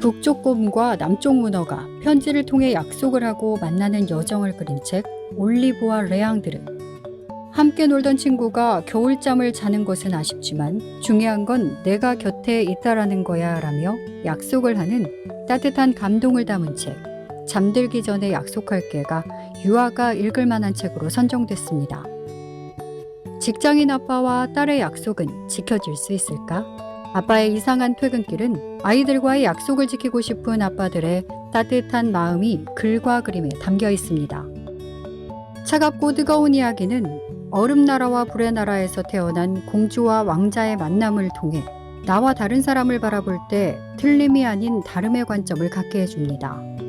북쪽 곰과 남쪽 문어가 편지를 통해 약속을 하고 만나는 여정을 그린 책 올리브와 레앙드르. 함께 놀던 친구가 겨울잠을 자는 것은 아쉽지만 중요한 건 내가 곁에 있다라는 거야 라며 약속을 하는 따뜻한 감동을 담은 책 잠들기 전에 약속할게가 유아가 읽을 만한 책으로 선정됐습니다. 직장인 아빠와 딸의 약속은 지켜질 수 있을까? 아빠의 이상한 퇴근길은 아이들과의 약속을 지키고 싶은 아빠들의 따뜻한 마음이 글과 그림에 담겨 있습니다. 차갑고 뜨거운 이야기는 얼음 나라와 불의 나라에서 태어난 공주와 왕자의 만남을 통해 나와 다른 사람을 바라볼 때 틀림이 아닌 다름의 관점을 갖게 해줍니다.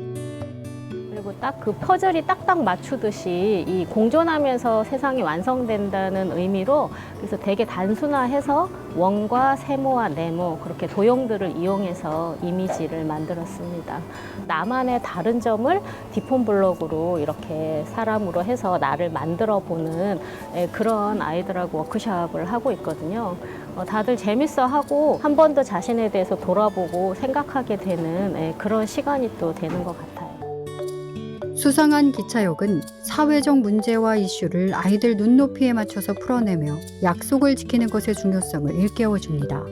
딱 그 퍼즐이 딱딱 맞추듯이 이 공존하면서 세상이 완성된다는 의미로 그래서 되게 단순화해서 원과 세모와 네모 그렇게 도형들을 이용해서 이미지를 만들었습니다. 나만의 다른 점을 디폰 블록으로 이렇게 사람으로 해서 나를 만들어 보는 예, 그런 아이들하고 워크숍을 하고 있거든요. 어, 다들 재밌어 하고 한 번 더 자신에 대해서 돌아보고 생각하게 되는 예, 그런 시간이 또 되는 것 같아요. 수상한 기차역은 사회적 문제와 이슈를 아이들 눈높이에 맞춰서 풀어내며 약속을 지키는 것의 중요성을 일깨워 줍니다.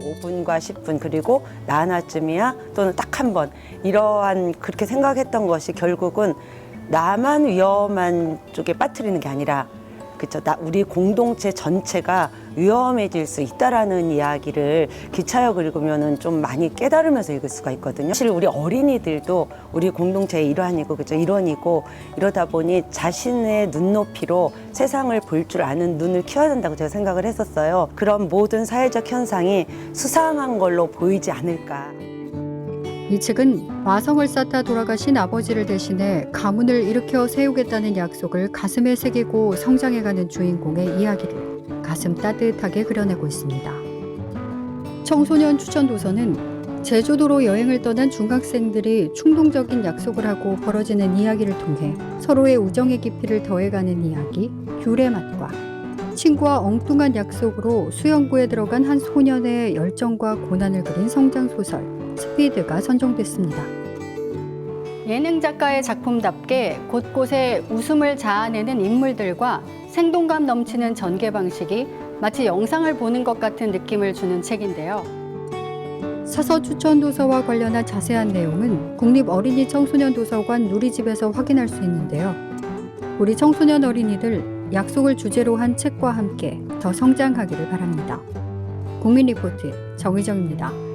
5분과 10분 그리고 나 하나쯤이야 또는 딱 한 번 이러한 그렇게 생각했던 것이 결국은 나만 위험한 쪽에 빠뜨리는 게 아니라 그쵸 나 우리 공동체 전체가 위험해질 수 있다라는 이야기를 기차역을 읽으면은 좀 많이 깨달으면서 읽을 수가 있거든요. 사실 우리 어린이들도 우리 공동체의 일환이고 그죠 일원이고 이러다 보니 자신의 눈높이로 세상을 볼 줄 아는 눈을 키워야 된다고 제가 생각을 했었어요. 그런 모든 사회적 현상이 수상한 걸로 보이지 않을까. 이 책은 마성을 쌓다 돌아가신 아버지를 대신해 가문을 일으켜 세우겠다는 약속을 가슴에 새기고 성장해가는 주인공의 이야기를 가슴 따뜻하게 그려내고 있습니다. 청소년 추천 도서는 제주도로 여행을 떠난 중학생들이 충동적인 약속을 하고 벌어지는 이야기를 통해 서로의 우정의 깊이를 더해가는 이야기, 귤의 맛과 친구와 엉뚱한 약속으로 수영구에 들어간 한 소년의 열정과 고난을 그린 성장 소설 스피드가 선정됐습니다. 예능 작가의 작품답게 곳곳에 웃음을 자아내는 인물들과 생동감 넘치는 전개 방식이 마치 영상을 보는 것 같은 느낌을 주는 책인데요. 사서 추천 도서와 관련한 자세한 내용은 국립 어린이 청소년 도서관 누리집에서 확인할 수 있는데요. 우리 청소년 어린이들 약속을 주제로 한 책과 함께 더 성장하기를 바랍니다. 국민 리포트 정의정입니다.